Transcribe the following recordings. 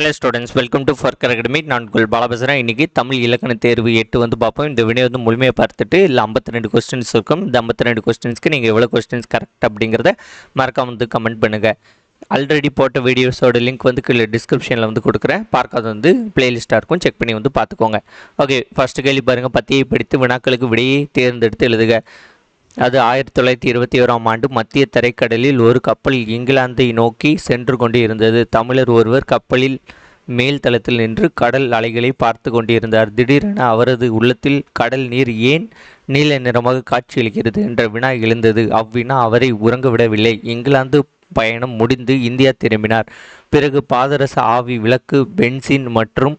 Hello students welcome to ஃபர்கர் academy நான் உங்கள் பாலபசரன் இன்றைக்கி தமிழ் இலக்கண தேர்வு எட்டு வந்து பார்ப்போம். இந்த வினை வந்து முழுமையாக பார்த்துட்டு இல்லை ஐம்பத்தி ரெண்டு கொஸ்டின்ஸ் இருக்கும். இந்த ஐம்பத்தி ரெண்டு கொஸ்டின்ஸ்க்கு நீங்கள் எவ்வளோ கொஸ்டின்ஸ் கரெக்ட் அப்படிங்கிறத மறக்காம வந்து கமெண்ட் பண்ணுங்கள் ஆல்ரெடி போட்ட வீடியோஸோட லிங்க் வந்து கீழே டிஸ்கிரிப்ஷனில் வந்து கொடுக்குறேன். பார்க்காத வந்து பிளேலிஸ்ட்டாக இருக்கும். செக் பண்ணி வந்து பார்த்துக்கோங்க. ஓகே ஃபஸ்ட்டு கேள்வி பாருங்கள் பத்தியை படித்து வினாக்களுக்கு விடையை தேர்ந்தெடுத்து எழுதுக. அது ஆயிரத்தி தொள்ளாயிரத்தி இருபத்தி ஓராம் ஆண்டு மத்திய தரைக்கடலில் ஒரு கப்பல் இங்கிலாந்தை நோக்கி சென்று கொண்டு இருந்தது தமிழர் ஒருவர் கப்பலில் மேல் தளத்தில் நின்று கடல் அலைகளை பார்த்து கொண்டிருந்தார். திடீரென அவரது உள்ளத்தில் கடல் நீர் ஏன் நீல நிறமாக காட்சியளிக்கிறது என்ற வினா எழுந்தது. அவ்வினா அவரை உறங்கவிடவில்லை இங்கிலாந்து பயணம் முடிந்து இந்தியா திரும்பினார். பிறகு பாதரச ஆவி விளக்கு பென்சின் மற்றும்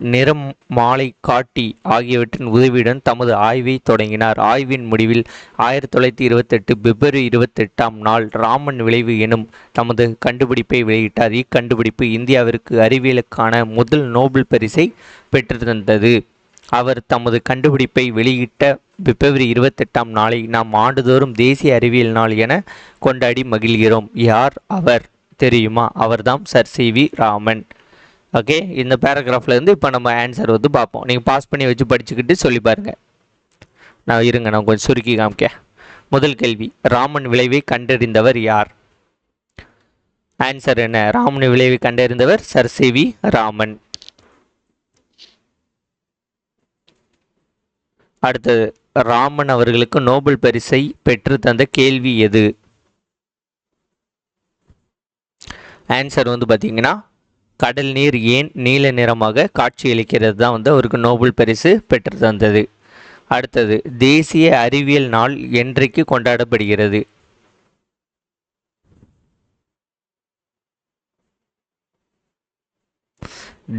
நிறம் மாலை காட்டி ஆகியவற்றின் உதவியுடன் தமது ஆய்வை தொடங்கினார். ஆய்வின் முடிவில் ஆயிரத்தி தொள்ளாயிரத்தி இருபத்தெட்டு பிப்ரவரி இருபத்தெட்டாம் நாள் ராமன் விளைவு எனும் தமது கண்டுபிடிப்பை வெளியிட்டார். இக்கண்டுபிடிப்பு இந்தியாவிற்கு அறிவியலுக்கான முதல் நோபல் பரிசை பெற்றிருந்தது. அவர் தமது கண்டுபிடிப்பை வெளியிட்ட பிப்ரவரி இருபத்தெட்டாம் நாளை நாம் ஆண்டுதோறும் தேசிய அறிவியல் நாள் என கொண்டாடி மகிழ்கிறோம். யார்? அவர். தெரியுமா? அவர்தாம் sir. C. V. Raman. Okay இந்த பேராகிராஃப்லேருந்து இப்போ நம்ம ஆன்சர் வந்து பார்ப்போம். நீங்கள் பாஸ் பண்ணி வச்சு படிச்சுக்கிட்டு சொல்லி பாருங்கள் நான் இருங்க நான் கொஞ்சம் சுருக்கி காமிக்க முதல் கேள்வி ராமன் விளைவை கண்டறிந்தவர் யார்? ஆன்சர் என்ன? ராமன் விளைவை கண்டறிந்தவர் சர் வி ராமன். அடுத்தது ராமன் அவர்களுக்கு நோபல் பரிசை பெற்று தந்த கேள்வி எது? ஆன்சர் வந்து பார்த்தீங்கன்னா கடல் நீர் ஏன் நீல நிறமாக காட்சியளிக்கிறது தான் வந்து அவருக்கு நோபல் பரிசு பெற்று தந்தது. அடுத்தது தேசிய அறிவியல் நாள் என்றைக்கு கொண்டாடப்படுகிறது?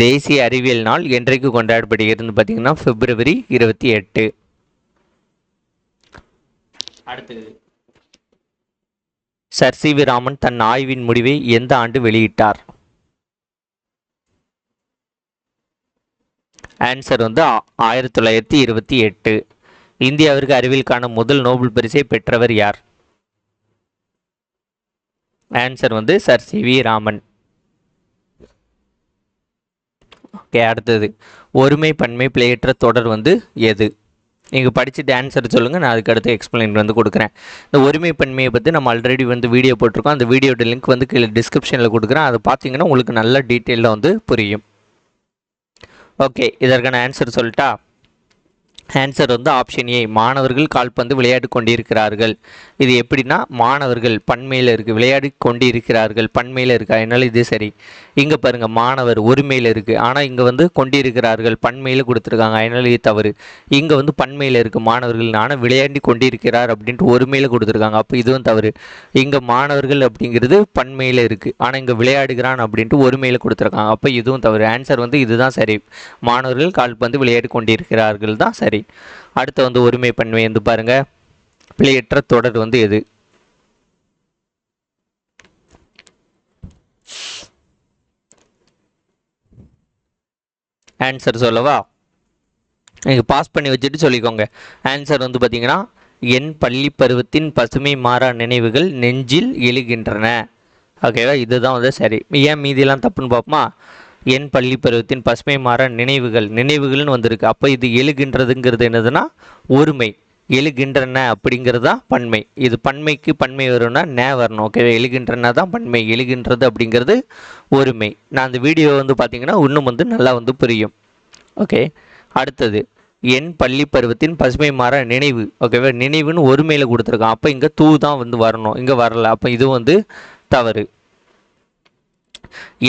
தேசிய அறிவியல் நாள் என்றைக்கு கொண்டாடப்படுகிறதுன்னு பார்த்தீங்கன்னா பிப்ரவரி இருபத்தி எட்டு. அடுத்தது. சர் சி வி ராமன் தன் ஆய்வின் முடிவை எந்த ஆண்டு வெளியிட்டார்? ஆன்சர் வந்து ஆ- ஆயிரத்தி தொள்ளாயிரத்தி இருபத்தி எட்டு. இந்தியாவிற்கு அறிவியலுக்கான முதல் நோபல் பரிசை பெற்றவர் யார்? ஆன்சர் வந்து sir C V Raman. Okay அடுத்தது. ஒருமை பன்மை பிழையற்ற தொடர் வந்து எது? நீங்கள் படிச்சுட்டு ஆன்சர் சொல்லுங்கள் நான் அதுக்கு அடுத்து எக்ஸ்பிளைன் வந்து கொடுக்குறேன். இந்த ஒருமை பன்மையை பற்றி நம்ம ஆல்ரெடி வந்து வீடியோ போட்டிருக்கோம். அந்த வீடியோட லிங்க் வந்து கீழே டிஸ்கிரிப்ஷனில் கொடுக்குறேன். அதை பார்த்தீங்கன்னா உங்களுக்கு நல்ல டீட்டெயிலில் வந்து புரியும். ஓகே இதற்கான ஆன்சர் சொல்லிட்டா? ஆன்சர் வந்து ஆப்ஷன் ஏ மாணவர்கள் கால்பந்து விளையாடி கொண்டிருக்கிறார்கள். இது எப்படின்னா மாணவர்கள் பன்மையில் இருக்குது விளையாடி கொண்டிருக்கிறார்கள் பன்மையில் இருக்கா. என்னால் இது சரி. இங்கே பாருங்கள் மாணவர் ஒருமையில் இருக்குது ஆனால் இங்கே வந்து கொண்டிருக்கிறார்கள் பன்மையில் கொடுத்துருக்காங்க. அதனால இது தவறு. இங்கே வந்து பன்மையில் இருக்குது மாணவர்கள். ஆனால் விளையாடி கொண்டிருக்கிறார் அப்படின்ட்டு ஒருமையில் கொடுத்துருக்காங்க. அப்போ இதுவும் தவறு. இங்கே மாணவர்கள் அப்படிங்கிறது பன்மையில் இருக்குது ஆனால் இங்கே விளையாடுகிறான் அப்படின்ட்டு ஒருமையில் கொடுத்துருக்காங்க. அப்போ இதுவும் தவறு. ஆன்சர் வந்து இதுதான் சரி. மாணவர்கள் கால்பந்து விளையாடி கொண்டிருக்கிறார்கள் தான் சரி. அடுத்து வந்து ஒருமை பன்மை வந்து பாருங்க. பிழையற்ற தொடர் வந்து எது? ஆன்சர் சொல்லவா? நீங்கள் பாஸ் பண்ணி வச்சுட்டு சொல்லிக்கோங்க. ஆன்சர் வந்து பார்த்தீங்கன்னா என் பள்ளி பருவத்தின் பசுமை மாறா நினைவுகள் நெஞ்சில் எழுகின்றன. ஓகேவா இதுதான் வந்து சரி. ஏன் மீதியெல்லாம் தப்புன்னு பார்ப்போமா? என் பள்ளி பருவத்தின் பசுமை மாற நினைவுகள் நினைவுகள்னு வந்திருக்கு. அப்போ இது எழுகின்றதுங்கிறது என்னதுன்னா ஒருமை. எழுகின்றன அப்படிங்கிறது தான் பன்மை. இது பன்மைக்கு பன்மை வரும்னா நே வரணும். ஓகேவா எழுகின்றன தான் பன்மை. எழுகின்றது அப்படிங்கிறது ஒருமை. நான் அந்த வீடியோ வந்து பார்த்தீங்கன்னா இன்னும் வந்து நல்லா வந்து புரியும். ஓகே அடுத்தது. என் பள்ளி பருவத்தின் பசுமை மாற நினைவு. ஓகேவா நினைவுன்னு ஒருமையில் கொடுத்துருக்கான். அப்போ இங்கே தூ தான் வந்து வரணும். இங்கே வரல. அப்போ இது வந்து தவறு.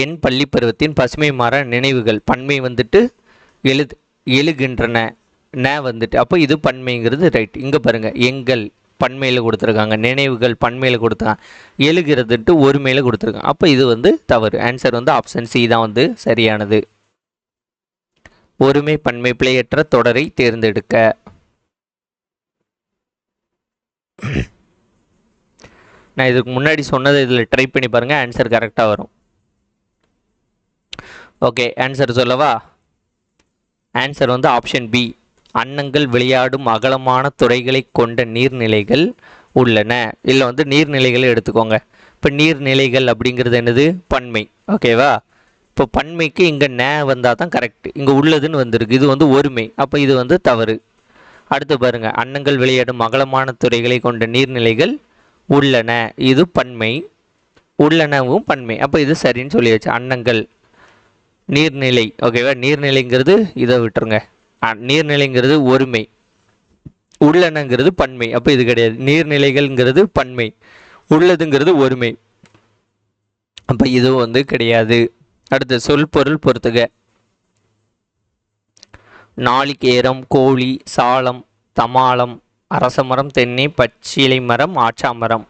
என் பள்ளி பருவத்தின் பசுமை மாற நினைவுகள். பன்மை வந்துட்டு எழுது எழுகின்றன. ந வந்துட்டு. அப்போ இது பன்மைங்கிறது ரைட் இங்கே பாருங்கள் எங்கள் பன்மையில் கொடுத்துருக்காங்க. நினைவுகள் பன்மையில் கொடுத்துருக்காங்க எழுகிறதுட்டு ஒருமையில் கொடுத்துருக்காங்க. அப்போ இது வந்து தவறு. ஆன்சர் வந்து ஆப்ஷன் சி தான் வந்து சரியானது. ஒருமை பன்மை பிழையற்ற தொடரை தேர்ந்தெடுக்க. நான் இதுக்கு முன்னாடி சொன்னதை இதில் ட்ரை பண்ணி பாருங்கள் ஆன்சர் கரெக்டாக வரும். ஓகே ஆன்சர் சொல்லவா? ஆன்சர் வந்து ஆப்ஷன் பி அன்னங்கள் விளையாடும் அகலமான துறைகளை கொண்ட நீர்நிலைகள் உள்ளன. இல்லை வந்து நீர்நிலைகளை எடுத்துக்கோங்க. இப்போ நீர்நிலைகள் அப்படிங்கிறது என்னது? பன்மை. ஓகேவா இப்போ பன்மைக்கு இங்கே நே வந்தால் தான் கரெக்ட் இங்கே உள்ளதுன்னு வந்திருக்கு. இது வந்து ஒருமை. அப்போ இது வந்து தவறு. அடுத்து பாருங்கள் அன்னங்கள் விளையாடும் அகலமான துறைகளை கொண்ட நீர்நிலைகள் உள்ளன. இது பன்மை. உள்ளனவும் பன்மை. அப்போ இது சரின்னு சொல்லியாச்சு. அன்னங்கள். நீர்நிலை. ஓகேவா நீர்நிலைங்கிறது இதை விட்டுருங்க. நீர்நிலைங்கிறது ஒருமை. உள்ளனங்கிறது பன்மை. அப்போ இது கிடையாது. நீர்நிலைகள்ங்கிறது பன்மை. உள்ளதுங்கிறது ஒருமை. அப்போ இது வந்து கிடையாது. அடுத்து சொல் பொருள் பொறுத்துக. நாளிகேரம் கோழி சாலம் தமாலம் அரசமரம் தென்னை பச்சிலை மரம் ஆச்சாமரம்.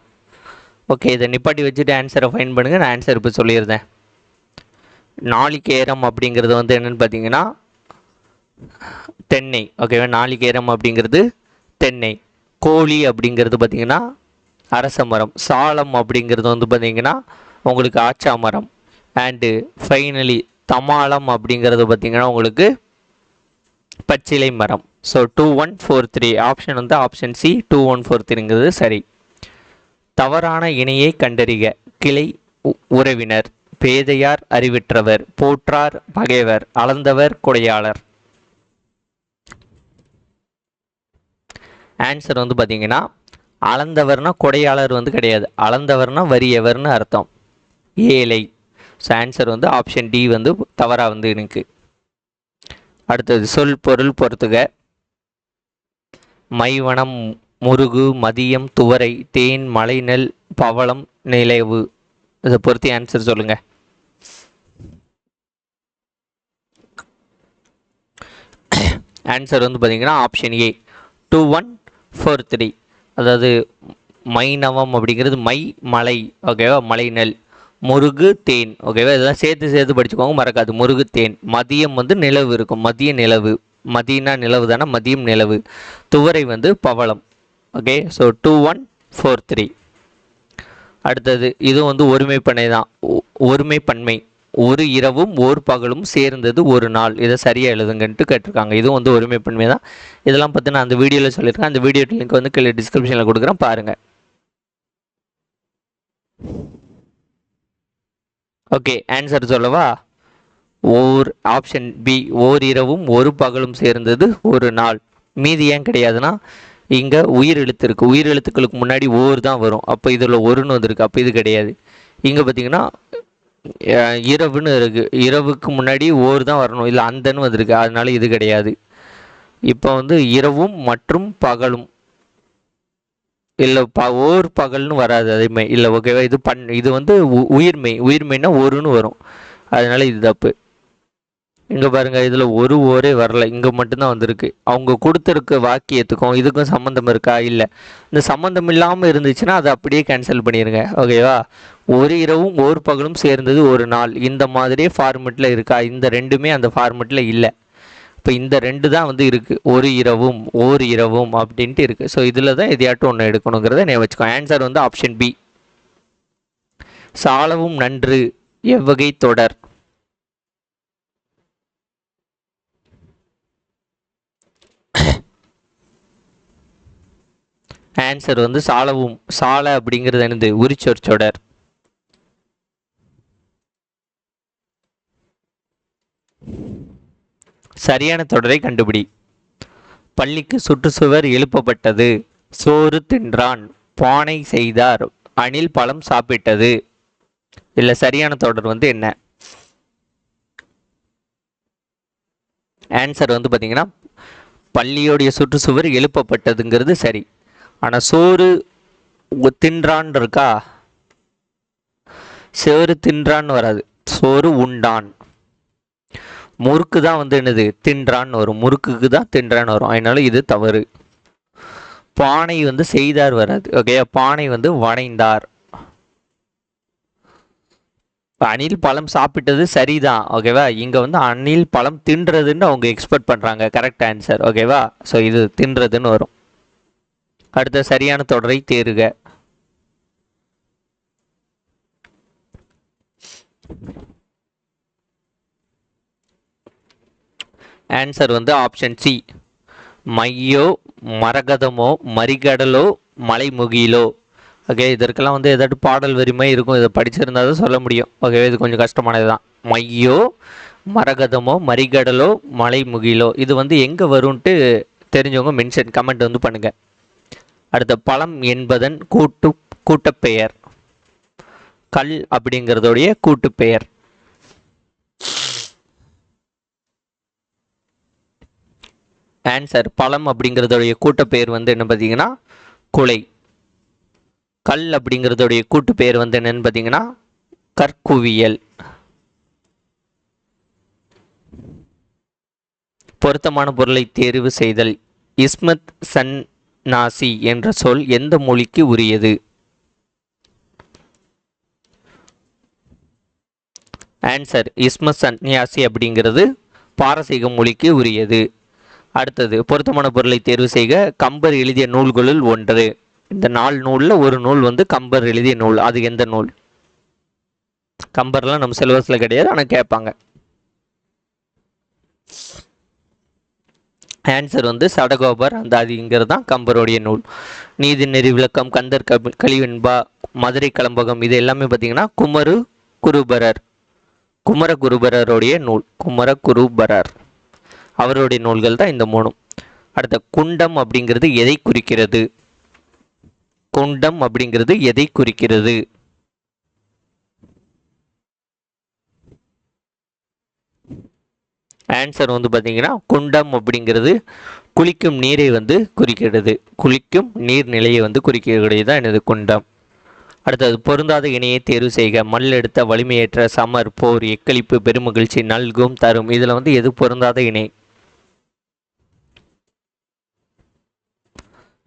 ஓகே இதை நிப்பாட்டி வச்சுட்டு ஆன்சரை ஃபைன் பண்ணுங்கள் நான் ஆன்சர் இப்போ சொல்லியிருந்தேன் நாளிகேரம் அப்படிங்கிறது வந்து என்னன்னு பார்த்தீங்கன்னா தென்னை. ஓகேவா நாளிகேரம் அப்படிங்கிறது தென்னை. கோழி அப்படிங்கிறது பார்த்தீங்கன்னா அரச மரம். சாலம் அப்படிங்கிறது வந்து பார்த்தீங்கன்னா உங்களுக்கு ஆச்சா மரம். அண்டு ஃபைனலி தமாளம் அப்படிங்கிறது பார்த்தீங்கன்னா உங்களுக்கு பச்சிலை மரம். So two one four three option வந்து option C two one four த்ரீங்கிறது சரி. தவறான இணையை கண்டறிக. கிளை உ- உறவினர். பேதையார் அறிவிற்றவர் போற்றார் பகைவர் அளந்தவர் கொடையாளர். ஆன்சர் வந்து பார்த்தீங்கன்னா அளந்தவர்னா கொடையாளர் வந்து கிடையாது. அளந்தவர்னா வறியவர்னு அர்த்தம். ஏழை. ஸோ ஆன்சர் வந்து ஆப்ஷன் டி வந்து தவறாக வந்து எனக்கு அடுத்தது சொல் பொருள் பொறுத்துக. மைவனம் முருகு மதியம் துவரை தேன் மலைநெல் பவளம் நிலைவு. இதை பொறுத்து ஆன்சர் சொல்லுங்கள் ஆன்சர் வந்து பார்த்திங்கன்னா option A two one four three அதாவது மைனவம் அப்படிங்கிறது மை மலை ஓகேவா மலை நெல். முருகு தேன். ஓகேவா இதெல்லாம் சேர்த்து சேர்த்து படிச்சுக்கோங்க மறக்காது. முருகு தேன். மதியம் வந்து நிலவு இருக்கும். மதிய நிலவு. மதியனா நிலவு தானே? மதியம் நிலவு. துவரை வந்து பவளம். Okay so two one four three அடுத்தது இதுவும் வந்து ஒருமைப்பன்மை தான் ஒ- ஒருமைப்பன்மை ஒரு இரவும் ஒரு பகலும் சேர்ந்தது ஒரு நாள். இதை சரியாக எழுதுங்கன்ட்டு கேட்டிருக்காங்க. இதுவும் வந்து ஒருமைப்பன்மை தான். இதெல்லாம் பற்றி நான் அந்த வீடியோவில் சொல்லியிருக்கேன். அந்த வீடியோ லிங்க் வந்து கீழே டிஸ்கிரிப்ஷனில் கொடுக்குறேன். பாருங்கள் ஓகே ஆன்சர் சொல்லவா? ஓர் ஆப்ஷன் பி ஓர் இரவும் ஒரு பகலும் சேர்ந்தது ஒரு நாள். மீதி ஏன் கிடையாதுன்னா இங்கே உயிர் எழுத்து இருக்குது உயிர் எழுத்துக்களுக்கு முன்னாடி ஓர் தான் வரும். அப்போ இதில் ஒருன்னு வந்திருக்கு. அப்போ இது கிடையாது. இங்கே பார்த்தீங்கன்னா இரவுன்னு இருக்குது இரவுக்கு முன்னாடி ஓர் தான் வரணும். இல்லை அந்தன்னு வந்திருக்கு. அதனால இது கிடையாது. இப்போ வந்து இரவும் மற்றும் பகலும். இல்லை ப ஓர் பகல்னு வராது அதேமே. இல்லை ஓகேவா இது பண் இது வந்து உ- உயிர்மைன்னா ஒருன்னு வரும். அதனால இது தப்பு. இங்கே பாருங்கள் இதில் ஒரு ஓரே வரல. இங்கே மட்டும்தான் வந்திருக்கு. அவங்க கொடுத்துருக்க வாக்கியத்துக்கும் இதுக்கும் சம்மந்தம் இருக்கா? இல்லை. இந்த சம்மந்தம் இல்லாமல் இருந்துச்சுன்னா அதை அப்படியே கேன்சல் பண்ணிடுங்க ஓகேவா ஒரு இரவும் ஒரு பகலும் சேர்ந்தது ஒரு நாள். இந்த மாதிரியே ஃபார்மெட்டில் இருக்கா? இந்த ரெண்டுமே அந்த ஃபார்மெட்டில் இல்லை. இப்போ இந்த ரெண்டு தான் வந்து இருக்குது ஒரு இரவும் ஓர் இரவும் அப்படின்ட்டு இருக்குது ஸோ இதில் தான் எதையாட்டும் ஒன்று எடுக்கணுங்கிறத நான் வச்சுக்கோ. ஆன்சர் வந்து ஆப்ஷன் பி சாலவும் நன்று எவ்வகை தொடர். ஆன்சர் வந்து சாலவும் சால அப்படிங்கிறது என்னது? உரிச்சொற்சொடர் சரியான தொடரை கண்டுபிடி. பள்ளிக்கு சுற்றுச்சுவர் எழுப்பப்பட்டது. சோறு தின்றான். பானை செய்தார். அணில் பழம் சாப்பிட்டது. இல்லை சரியான தொடர் வந்து என்ன? ஆன்சர் வந்து பார்த்தீங்கன்னா பள்ளியோடைய சுற்றுச்சுவர் எழுப்பப்பட்டதுங்கிறது சரி. ஆனால் சோறு உ- தின்றான் இருக்கா? சோறு தின்றான்னு வராது. சோறு உண்டான். முறுக்கு தான் வந்து என்னது? தின்றான்னு வரும். முறுக்குக்கு தான் தின்றான்னு வரும். அதனால இது தவறு. பானை வந்து செய்தார் வராது. ஓகே பானை வந்து வணைந்தார். அணில் பழம் சாப்பிட்டது சரிதான். ஓகேவா இங்க வந்து அணில் பழம் தின்றதுன்னு அவங்க எக்ஸ்பெக்ட் பண்றாங்க. கரெக்ட் ஆன்சர் ஓகேவா ஸோ இது தின்றதுன்னு வரும். அடுத்த சரியான தொடரை தேறுக ஆன்சர் வந்து ஆப்ஷன் சி மையோ மரகதமோ மறிகடலோ மலைமுகிலோ. ஓகே இதற்கெல்லாம் வந்து ஏதாட்டு பாடல் வரிமை இருக்கும். இதை படிச்சிருந்தா தான் சொல்ல முடியும். ஓகே இது கொஞ்சம் கஷ்டமானது தான் மையோ மரகதமோ மரிகடலோ மலைமுகிலோ. இது வந்து எங்கே வரும்ன்ட்டு தெரிஞ்சவங்க மென்ஷன் கமெண்ட் வந்து பண்ணுங்கள் அடுத்த பழம் என்பதன் கூட்டு கூட்டப்பெயர். கல் அப்படிங்கிறதோடைய கூட்டுப்பெயர். ஆன்சர் பழம் அப்படிங்கிறதோடைய கூட்டப்பெயர் வந்து என்ன பார்த்தீங்கன்னா குலை. கல் அப்படிங்கிறதோடைய கூட்டுப்பெயர் வந்து என்னன்னு பார்த்தீங்கன்னா கற்குவியல். பொருத்தமான பொருளை தேர்வு செய்தல். இஸ்மத் சன் நாசி என்ற சொல் எந்த மொழிக்கு உரியது? ஆன்சர் இஸ்மஸ் சன்னியாசி அப்படிங்கிறது பாரசீக மொழிக்கு உரியது. அடுத்தது பொருத்தமான பொருளை தேர்வு செய்க. கம்பர் எழுதிய நூல்களுள் ஒன்று. இந்த நாலு நூலில் ஒரு நூல் வந்து கம்பர் எழுதிய நூல். அது எந்த நூல்? கம்பர்லாம் நம்ம சிலபஸில் கிடையாது ஆனால் கேட்பாங்க. ஆன்சர் வந்து சடகோபர் அந்த அதிங்கிறது தான் கம்பருடைய நூல். நீதி நெறி விளக்கம் கந்தர் கபி கலிவெண்பா மதுரை கலம்பகம் இது எல்லாமே பார்த்தீங்கன்னா குமரு குருபரர் குமரகுருபரருடைய நூல் குமரகுருபரர் அவருடைய நூல்கள் தான் இந்த மூணும். அடுத்த குண்டம் அப்படிங்கிறது எதை குறிக்கிறது? குண்டம் அப்படிங்கிறது எதை குறிக்கிறது? ஆன்சர் வந்து பார்த்தீங்கன்னா குண்டம் அப்படிங்கிறது குளிக்கும் நீரை வந்து குறிக்கிறது. குளிக்கும் நீர்நிலையை வந்து குறிக்கக்கூடியது தான் எனது குண்டம். அடுத்தது பொருந்தாத இணையை தேர்வு செய்க. மல்லெடுத்த வலிமையேற்ற சமர் போர் எக்களிப்பு பெருமகிழ்ச்சி நல்கும் தரும். இதில் வந்து எது பொருந்தாத இணை?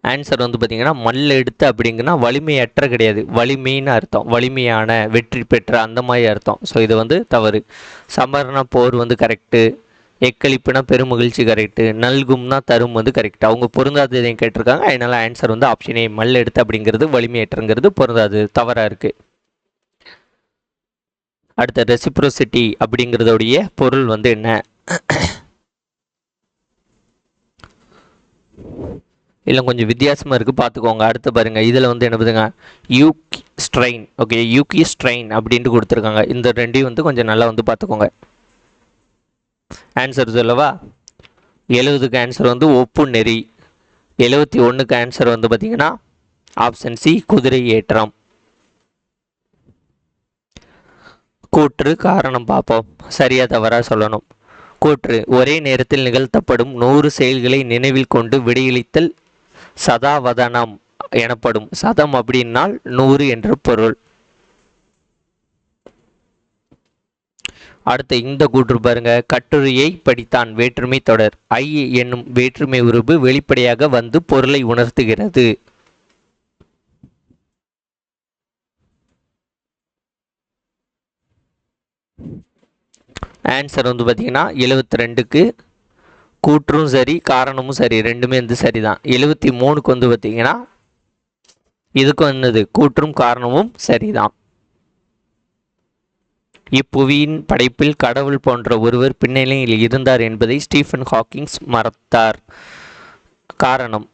ஆன்சர் வந்து பார்த்தீங்கன்னா மல்லெடுத்த எடுத்து அப்படிங்கன்னா வலிமையற்ற கிடையாது. வலிமைன்னு அர்த்தம். வலிமையான வெற்றி பெற்ற அந்த மாதிரி அர்த்தம். ஸோ இது வந்து தவறு. சமரண போர் வந்து கரெக்டு எக்களிப்புனா பெருமகிழ்ச்சி கரெக்டு நல்கும்னா தரும் வந்து கரெக்ட் அவங்க பொருந்தாததையும் கேட்டிருக்காங்க. அதனால் ஆன்சர் வந்து ஆப்ஷன் ஏ மல் எடுத்து அப்படிங்கிறது வலிமையேற்றங்கிறது பொருந்தாது. தவறாக இருக்குது அடுத்த ரெசிப்ரோசிட்டி அப்படிங்கிறதோடைய பொருள் வந்து என்ன? இல்லை கொஞ்சம் வித்தியாசமாக இருக்குது பார்த்துக்கோங்க. அடுத்து பாருங்கள் இதில் வந்து என்ன பண்ணுங்க யூகி ஸ்ட்ரெயின் ஓகே யூகி ஸ்ட்ரெயின் அப்படின்ட்டு கொடுத்துருக்காங்க. இந்த ரெண்டையும் வந்து கொஞ்சம் நல்லா வந்து பார்த்துக்கோங்க. ஆன்சர் சொல்லவா? எழுபதுக்கு ஆன்சர் வந்து ஒப்பு நெறி. எழுபத்தி ஒன்றுக்கு ஆன்சர் வந்து பார்த்தீங்கன்னா ஆப்ஷன் சி குதிரை ஏற்றம். கூற்று காரணம் பார்ப்போம். சரியா தவறா சொல்லணும். கூற்று ஒரே நேரத்தில் நிகழ்த்தப்படும் நூறு செயல்களை நினைவில் கொண்டு விடையளித்தல் சதாவதனம் எனப்படும். சதம் அப்படின்னால் நூறு என்ற பொருள். அடுத்து இந்த கூற்று பாருங்க. கட்டுரையை படித்தான் வேற்றுமை தொடர். ஐ என்னும் வேற்றுமை உருவு வெளிப்படையாக வந்து பொருளை உணர்த்துகிறது. ஆன்சர் வந்து பார்த்தீங்கன்னா எழுபத்தி ரெண்டுக்கு கூற்றும் சரி காரணமும் சரி ரெண்டுமே வந்து சரிதான். எழுபத்தி மூணுக்கு வந்து பார்த்தீங்கன்னா இதுக்கு என்னது? கூற்றும் காரணமும் சரிதான். இப்புவியின் படைப்பில் கடவுள் போன்ற ஒருவர் பின்னணியில் இருந்தார் என்பதை ஸ்டீஃபன் ஹாக்கிங்ஸ் மறத்தார். காரணம்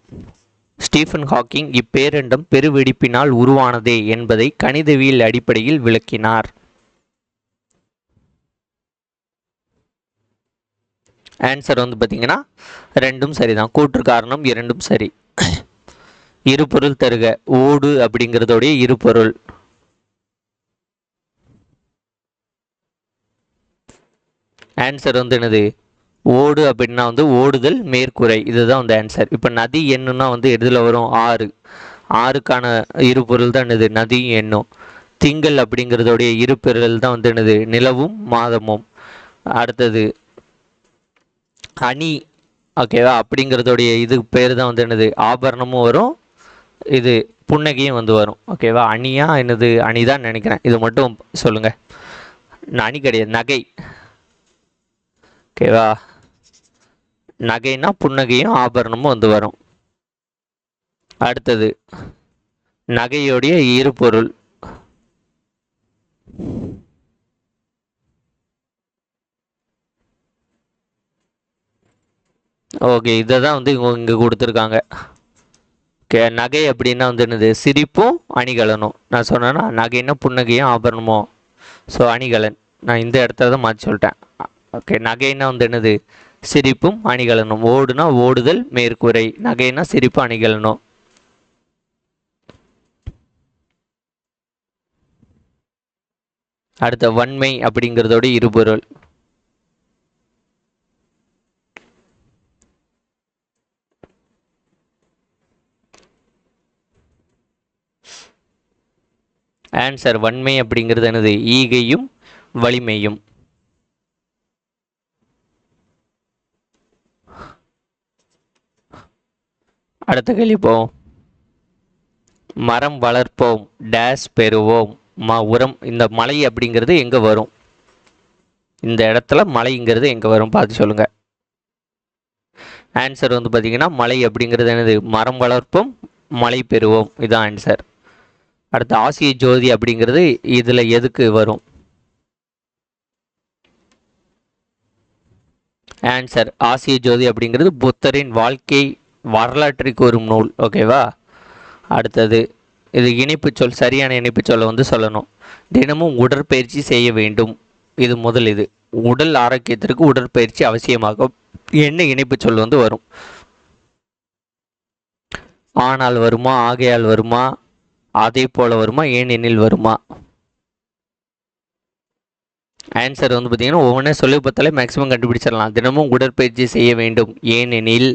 ஸ்டீஃபன் ஹாக்கிங் இப்பேரண்டம் பெருவெடிப்பினால் உருவானதே என்பதை கணிதவியல் அடிப்படையில் விளக்கினார். ஆன்சர் வந்து பார்த்தீங்கன்னா ரெண்டும் சரிதான். கூற்று காரணம் இரண்டும் சரி. இரு பொருள் தருக ஓடு அப்படிங்கிறதோடைய இரு ஆன்சர் வந்து என்னது? ஓடு அப்படின்னா வந்து ஓடுதல் மேற்கூரை. இதுதான் வந்து ஆன்சர் இப்போ நதி எண்ணுன்னா வந்து எதில் வரும்? ஆறு. ஆறுக்கான இரு பொருள் தான் என்னது? நதி எண்ணும். திங்கள் அப்படிங்கிறதோடைய இருபொருள் தான் வந்து என்னது? நிலவும் மாதமும். அடுத்தது அணி. ஓகேவா அப்படிங்கிறதோடைய இது பேர் தான் வந்து என்னது? ஆபரணமும் வரும். இது புன்னகையும் வந்து வரும். ஓகேவா அணியா? என்னது? அணிதான் நினைக்கிறேன். இது மட்டும் சொல்லுங்கள் அணி கிடையாது. நகை. ஓகேவா? நகைனா புன்னகையும் ஆபரணமும் வந்து வரும். அடுத்தது நகையோடைய இருபொருள் ஓகே இதை தான் வந்து இவங்க இங்கே கொடுத்துருக்காங்க. ஓகே நகை அப்படின்னா வந்து என்னது? சிரிப்பும் அணிகலனும். நான் சொன்னேன்னா நகைன்னா புன்னகையும் ஆபரணமும். ஸோ அணிகலன். நான் இந்த இடத்துல தான் மாற்றி சொல்லிட்டேன். ஓகே நகைன்னா வந்து என்னது? சிரிப்பும் அணிகலனும். ஓடுனா ஓடுதல் மேற்கூரை. நகைனா சிரிப்பு அணிகலனும் அடுத்த வன்மை அப்படிங்கிறதோட இருபொருள். ஆன்சர் வன்மை அப்படிங்கிறது எனது ஈகையும் வலிமையும். அடுத்த கேள்வி போவோம். மரம் வளர்ப்போம் டேஸ் பெறுவோம். ம உரம் இந்த மலை அப்படிங்கிறது எங்கே வரும்? இந்த இடத்துல மலைங்கிறது எங்கே வரும்? பார்த்து சொல்லுங்கள் ஆன்சர் வந்து பார்த்தீங்கன்னா மலை அப்படிங்கிறது என்னது? மரம் வளர்ப்போம் மலை பெறுவோம். இதுதான் ஆன்சர் அடுத்து ஆசிய ஜோதி அப்படிங்கிறது இதில் எதுக்கு வரும்? ஆன்சர் ஆசிய ஜோதி அப்படிங்கிறது புத்தரின் வாழ்க்கை வரலாற்றை கூறும் நூல் ஓகேவா அடுத்தது இது இணைப்பு சொல் சரியான இணைப்பு சொல்லை வந்து சொல்லணும். தினமும் உடற்பயிற்சி செய்ய வேண்டும். இது முதல் இது. உடல் ஆரோக்கியத்திற்கு உடற்பயிற்சி அவசியமாகும் என்ன இணைப்பு சொல் வந்து வரும்? ஆனால் வருமா ஆகையால் வருமா அதே போல வருமா ஏனெனில் வருமா? ஆன்சர் வந்து பார்த்தீங்கன்னா ஒவ்வொன்றே சொல்லி பார்த்தாலே மேக்ஸிமம் கண்டுபிடிச்சிடலாம். தினமும் உடற்பயிற்சி செய்ய வேண்டும். ஏனெனில்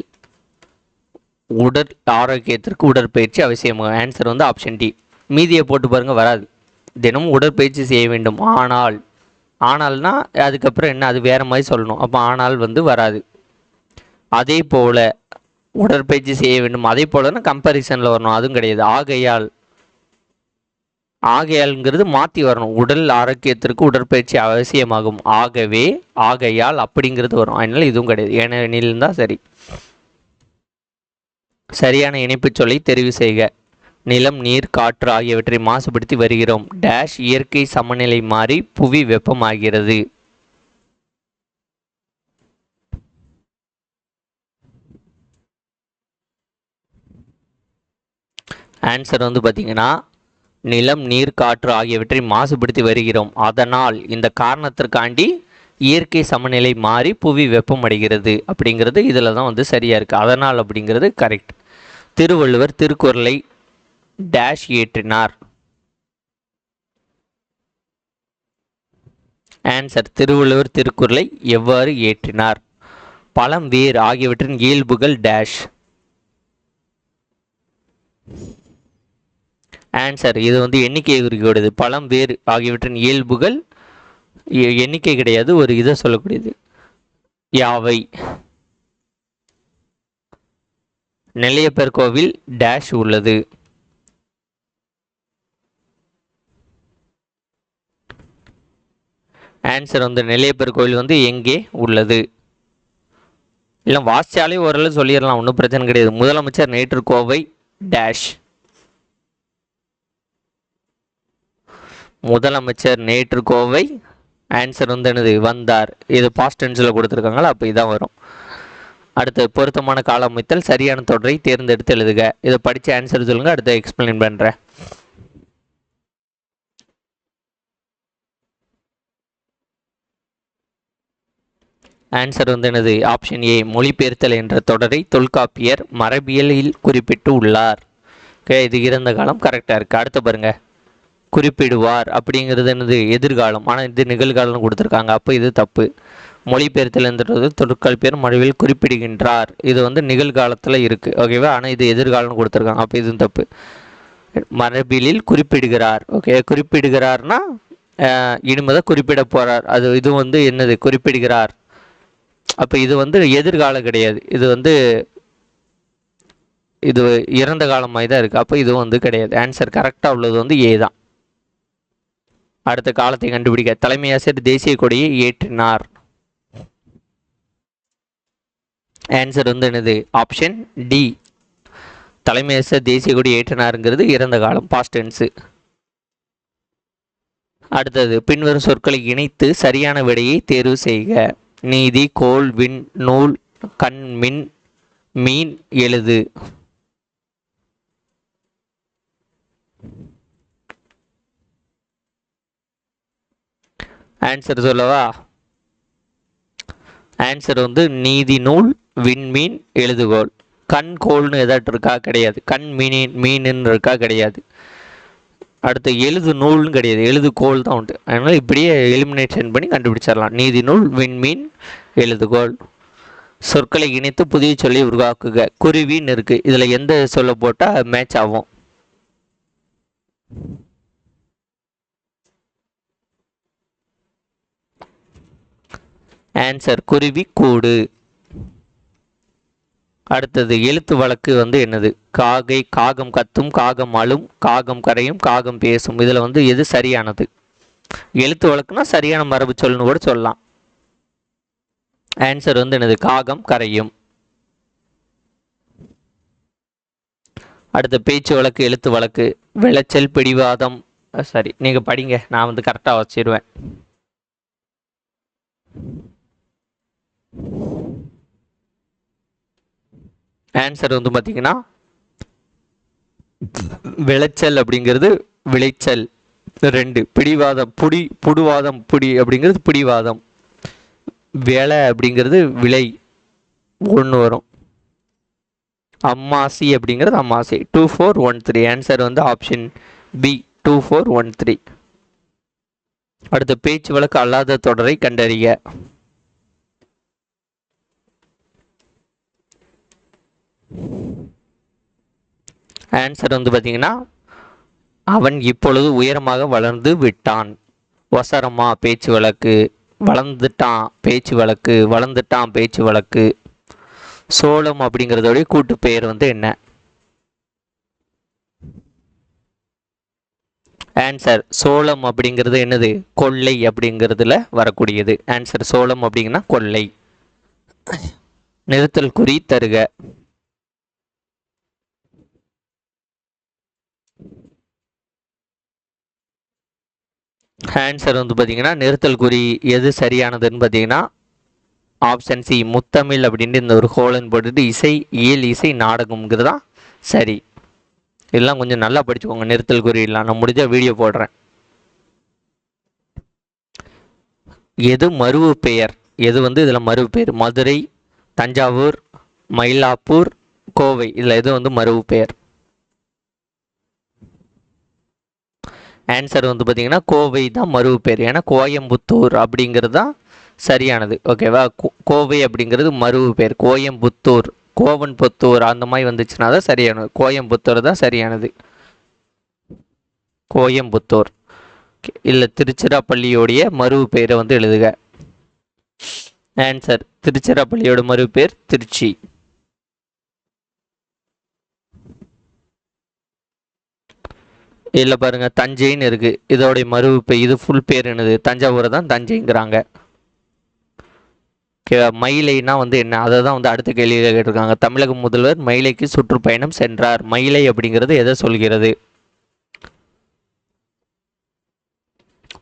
உடல் ஆரோக்கியத்திற்கு உடற்பயிற்சி அவசியம் ஆன்சர் வந்து ஆப்ஷன் டி மீதியை போட்டு பாருங்க வராது. தினமும் உடற்பயிற்சி செய்ய வேண்டும். ஆனால் ஆனால்னா அதுக்கப்புறம் என்ன அது வேற மாதிரி சொல்லணும். அப்போ ஆனால் வந்து வராது. அதே போல உடற்பயிற்சி செய்ய வேண்டும். அதே போலனா கம்பேரிசனில் வரணும். அதுவும் கிடையாது. ஆகையால் ஆகையால்ங்கிறது மாற்றி வரணும். உடல் ஆரோக்கியத்திற்கு உடற்பயிற்சி அவசியமாகும். ஆகவே ஆகையால் அப்படிங்கிறது வரும். அதனால இதுவும் கிடையாது. ஏனெனில் தான் சரி. சரியான இணைப்புச் சொல்லை தெரிவு செய்க. நிலம் நீர் காற்று ஆகியவற்றை மாசுபடுத்தி வருகிறோம். டேஷ் இயற்கை சமநிலை மாறி புவி வெப்பமாகிறது. ஆன்சர் வந்து பார்த்தீங்கன்னா நிலம் நீர் காற்று ஆகியவற்றை மாசுபடுத்தி வருகிறோம். அதனால் இந்த காரணத்திற்காண்டி இயற்கை சமநிலை மாறி புவி வெப்பமடைகிறது. அப்படிங்கிறது இதில் தான் வந்து சரியாக இருக்குது அதனால் அப்படிங்கிறது கரெக்ட் திருவள்ளுவர் திருக்குறளை டேஷ் இயற்றினார் ஆன்சர் திருவள்ளுவர் திருக்குறளை எவ்வாறு இயற்றினார் பழம் வேர் ஆகியவற்றின் இயல்புகள் டேஷ் ஆன்சர் இது வந்து எண்ணிக்கையை குறிக்கக்கூடியது பழம் வேர் ஆகியவற்றின் இயல்புகள் எ- எண்ணிக்கை கிடையாது. ஒரு இதை சொல்லக்கூடியது. யாவை? நெல்லையப்பர் கோவில் டேஷ் உள்ளது. ஆன்சர் வந்து நெல்லையப்பர் கோவில் வந்து எங்கே உள்ளது? இல்லை வாசிச்சாலே ஓரளவு சொல்லிடலாம். ஒன்றும் பிரச்சனை கிடையாது. முதலமைச்சர் நேற்று கோவை டேஷ் முதலமைச்சர் நேற்று கோவை. ஆன்சர் வந்து என்னது? வந்தார். இது பாஸ்ட் டென்ஸில் கொடுத்துருக்காங்களா அப்போ இதான் வரும். அடுத்து பொருத்தமான கால அமைத்தல் சரியான தொடரை தேர்ந்தெடுத்து எழுதுக. இதை படித்து ஆன்சர் சொல்லுங்கள் அடுத்து எக்ஸ்பிளைன் பண்ணுறேன் ஆன்சர் வந்து எனது ஆப்ஷன் ஏ மொழிபெயர்த்தல் என்ற தொடரை தொல்காப்பியர் மரபியலில் குறிப்பிட்டு உள்ளார். ஓகே இது இறந்த காலம் கரெக்டாக இருக்குது அடுத்து பாருங்க. குறிப்பிடுவார் அப்படிங்கிறது எனது எதிர்காலம். ஆனால் இது நிகழ்காலம்னு கொடுத்துருக்காங்க. அப்போ இது தப்பு. மொழிபெயர்த்தல் என்றது பேர் மொழியில் குறிப்பிடுகின்றார். இது வந்து நிகழ்காலத்தில் இருக்குது ஓகேவா ஆனால் இது எதிர்காலம்னு கொடுத்துருக்காங்க. அப்போ இதுவும் தப்பு. மரபிலில் குறிப்பிடுகிறார். ஓகே குறிப்பிடுகிறார்னா இனிமேதான் குறிப்பிட போகிறார் அது இது வந்து என்னது? குறிப்பிடுகிறார். அப்போ இது வந்து எதிர்காலம் கிடையாது. இது வந்து இது இறந்த காலமாக தான் இருக்குது அப்போ இதுவும் வந்து கிடையாது. ஆன்சர் கரெக்டாக உள்ளது வந்து ஏ தான். அடுத்த காலத்தை கண்டுபிடிக்க தலைமை ஆசிரியர் தேசிய கொடியை ஏற்றினார். ஆன்சர் வந்து என்னது? ஆப்ஷன் டி தலைமை தேசிய கொடி ஏற்றினாருங்கிறது இறந்த காலம் பாஸ்ட் டென்ஸு அடுத்தது பின்வரும் சொற்களை இணைத்து சரியான விடையை தேர்வு செய்க. நீதி கோல் விண் நூல் கண் மின் மீன் எழுது. ஆன்சர் சொல்லவா? ஆன்சர் வந்து நீதி நூல் விண்மீன் எழுதுகோள். கண் கோள்னு எதாட்டு இருக்கா? கிடையாது. கண் மீனின் மீனுன்னு இருக்கா? கிடையாது. அடுத்து எழுது நூல்னு கிடையாது. எழுது கோள் தான் உண்டு. அதனால் இப்படியே எலிமினேஷன் பண்ணி கண்டுபிடிச்சிடலாம். நீதி நூல் விண்மீன் எழுதுகோள். சொற்களை இணைத்து புதிய சொல்லி உருவாக்குக. குருவின்னு இருக்கு. இதில் எந்த சொல்ல போட்டால் மேட்ச் ஆகும். ஆன்சர் குருவி கூடு. அடுத்தது எழுத்து வழக்கு வந்து என்னது? காகை காகம் கத்தும் காகம் அழும் காகம் கரையும் காகம் பேசும். இதில் வந்து எது சரியானது? எழுத்து வழக்குனா சரியான மரபு சொல்லுன்னு கூட சொல்லலாம். ஆன்சர் வந்து என்னது? காகம் கரையும். அடுத்த பேச்சு வழக்கு எழுத்து வழக்கு. விளைச்சல் பிடிவாதம். சரி நீங்கள் படிங்க. நான் வந்து கரெக்டாக வச்சிருவேன். ஆன்சர் வந்து பார்த்தீங்கன்னா விளைச்சல் அப்படிங்கிறது விளைச்சல். ரெண்டு பிடிவாதம் புடி புடுவாதம் புடி அப்படிங்கிறது பிடிவாதம். வேலை அப்படிங்கிறது விலை. ஒன்று வரும். அம்மாசி அப்படிங்கிறது Ammasi. Two four one three answer வந்து option B two four one three அடுத்த பேச்சு வழக்கு அல்லாத தொடரை கண்டறிய ஆன்சர் வந்து பார்த்தீங்கன்னா அவன் இப்பொழுது உயரமாக வளர்ந்து விட்டான். ஒசரமா பேச்சு வழக்கு வளர்ந்துட்டான் பேச்சு வழக்கு வளர்ந்துட்டான் பேச்சு வழக்கு. சோளம் அப்படிங்கிறதோடைய கூட்டு பெயர் வந்து என்ன? ஆன்சர் சோளம் அப்படிங்கிறது என்னது? கொள்ளை அப்படிங்கிறதுல வரக்கூடியது. ஆன்சர் சோளம் அப்படிங்கன்னா கொள்ளை. நிறுத்தல் குறி தருக. ஆன்சர் வந்து பார்த்தீங்கன்னா நிறுத்தல் குறி எது சரியானதுன்னு பார்த்தீங்கன்னா ஆப்ஷன் சி முத்தமிழ் அப்படின்ட்டு இந்த ஒரு ஹோலன் போட்டுட்டு இசை இயல் இசை நாடகம்ங்கிறது தான் சரி. இதெல்லாம் கொஞ்சம் நல்லா படிச்சுக்கோங்க நிறுத்தல் குறியெல்லாம் நான் முடிஞ்ச வீடியோ போடுறேன். எது மருவு பெயர்? எது வந்து இதில் மருவு பெயர்? மதுரை தஞ்சாவூர் மயிலாப்பூர் கோவை. இதில் எது வந்து மருவு பெயர்? ஆன்சர் வந்து பார்த்திங்கன்னா கோவை தான் மருவு பேர். ஏன்னா கோயம்புத்தூர் அப்படிங்கிறது தான் சரியானது ஓகேவா கோ- கோவை அப்படிங்கிறது மருவு பேர். கோயம்புத்தூர் கோவன்புத்தூர் அந்த மாதிரி வந்துச்சுன்னா தான் சரியானது. கோயம்புத்தூர் தான் சரியானது. கோயம்புத்தூர். இல்லை திருச்சிராப்பள்ளியோடைய மருவு பெயரை வந்து எழுதுக. ஆன்சர் திருச்சிராப்பள்ளியோட மறுபேர் பேர் திருச்சி. இல்லை பாருங்க தஞ்சைன்னு இருக்கு. இதோடைய மருவு இது ஃபுல் பேர் என்னது? தஞ்சாவூரை தான் தஞ்சைங்கிறாங்க. ஓகேவா மயிலைனா வந்து என்ன? அதை தான் வந்து அடுத்த கேள்வியில் கேட்டிருக்காங்க. தமிழக முதல்வர் மயிலைக்கு சுற்றுப்பயணம் சென்றார். மயிலை அப்படிங்கிறது எதை சொல்கிறது?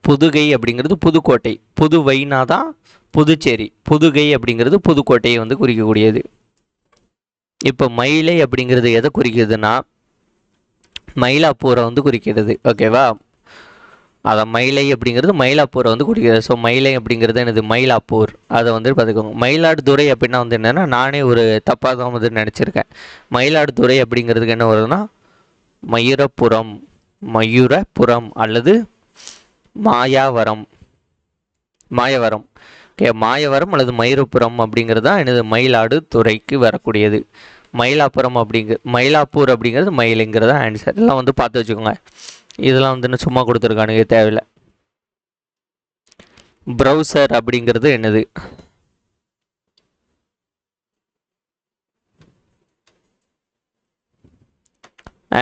புதுகை அப்படிங்கிறது புதுக்கோட்டை. புதுவைனா தான் புதுச்சேரி. புதுகை அப்படிங்கிறது புதுக்கோட்டையை வந்து குறிக்கக்கூடியது. இப்போ மயிலை அப்படிங்கிறது எதை குறிக்குதுன்னா மயிலாப்பூரை வந்து குறிக்கிறது ஓகேவா அதை மயிலை அப்படிங்கிறது மயிலாப்பூரை வந்து குறிக்கிறது. ஸோ மயிலை அப்படிங்கிறது எனது மயிலாப்பூர். அதை வந்து பார்த்துக்கோங்க. மயிலாடுதுறை அப்படின்னா வந்து என்னென்னா நானே ஒரு தப்பாக தான் வந்து நினச்சிருக்கேன். மயிலாடுதுறை அப்படிங்கிறதுக்கு என்ன வருதுன்னா மயூரப்புறம் மயூரப்புறம் அல்லது மாயாவரம். மாயவரம். ஓகே மாயவரம் அல்லது மயூரப்புறம் அப்படிங்கிறது தான் எனது மயிலாடுதுறைக்கு வரக்கூடியது. மயிலாப்புரம் அப்படிங்க மயிலாப்பூர் அப்படிங்கிறது மயிலுங்கிறது ஆன்சர் இதெல்லாம் வந்து பார்த்து வச்சுக்கோங்க. இதெல்லாம் வந்து என்ன சும்மா கொடுத்துருக்கானுங்க தேவையில்லை. ப்ரௌசர் அப்படிங்கிறது என்னது?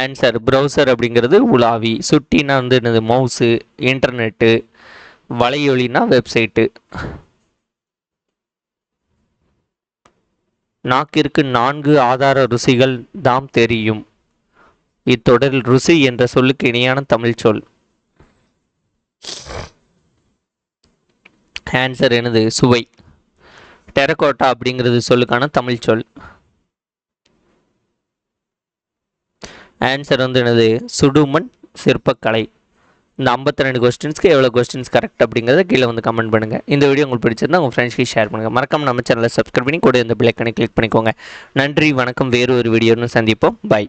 ஆன்சர் ப்ரௌசர் அப்படிங்கிறது உலாவி. சுட்டினா வந்து என்னது? மவுஸு இன்டர்நெட்டு வலையொலினா வெப்சைட்டு நாக்கிற்கு நான்கு ஆதார ருசிகள் தாம் தெரியும். இத்தொடரில் ருசி என்ற சொல்லுக்கு இணையான தமிழ் சொல். ஆன்சர் எனது சுவை. டெரகோட்டா அப்படிங்கிறது சொல்லுக்கான தமிழ் சொல். ஆன்சர் வந்து எனது சுடுமண் சிற்பக்கலை. இந்த ஐம்பத்தி ரெண்டு கொஸ்டின்ஸ்க்கு எவ்வளோ கொஸ்டின்ஸ் கரெக்ட் அப்படிங்கிறத கீழே வந்து கமெண்ட் பண்ணுங்கள் இந்த வீடியோ உங்களுக்கு பிடிச்சிருந்தா உங்கள் ஃப்ரெண்ட்ஸ்க்கு ஷேர் பண்ணுங்கள் மறக்காம நம்ம சேனலை சப்ஸ்கிரைப் பண்ணி கூட இந்த பிள்ளைக்கனை கிளிக் பண்ணிக்கோங்க. நன்றி வணக்கம். வேறு ஒரு வீடியோன்னு சந்திப்போம். பை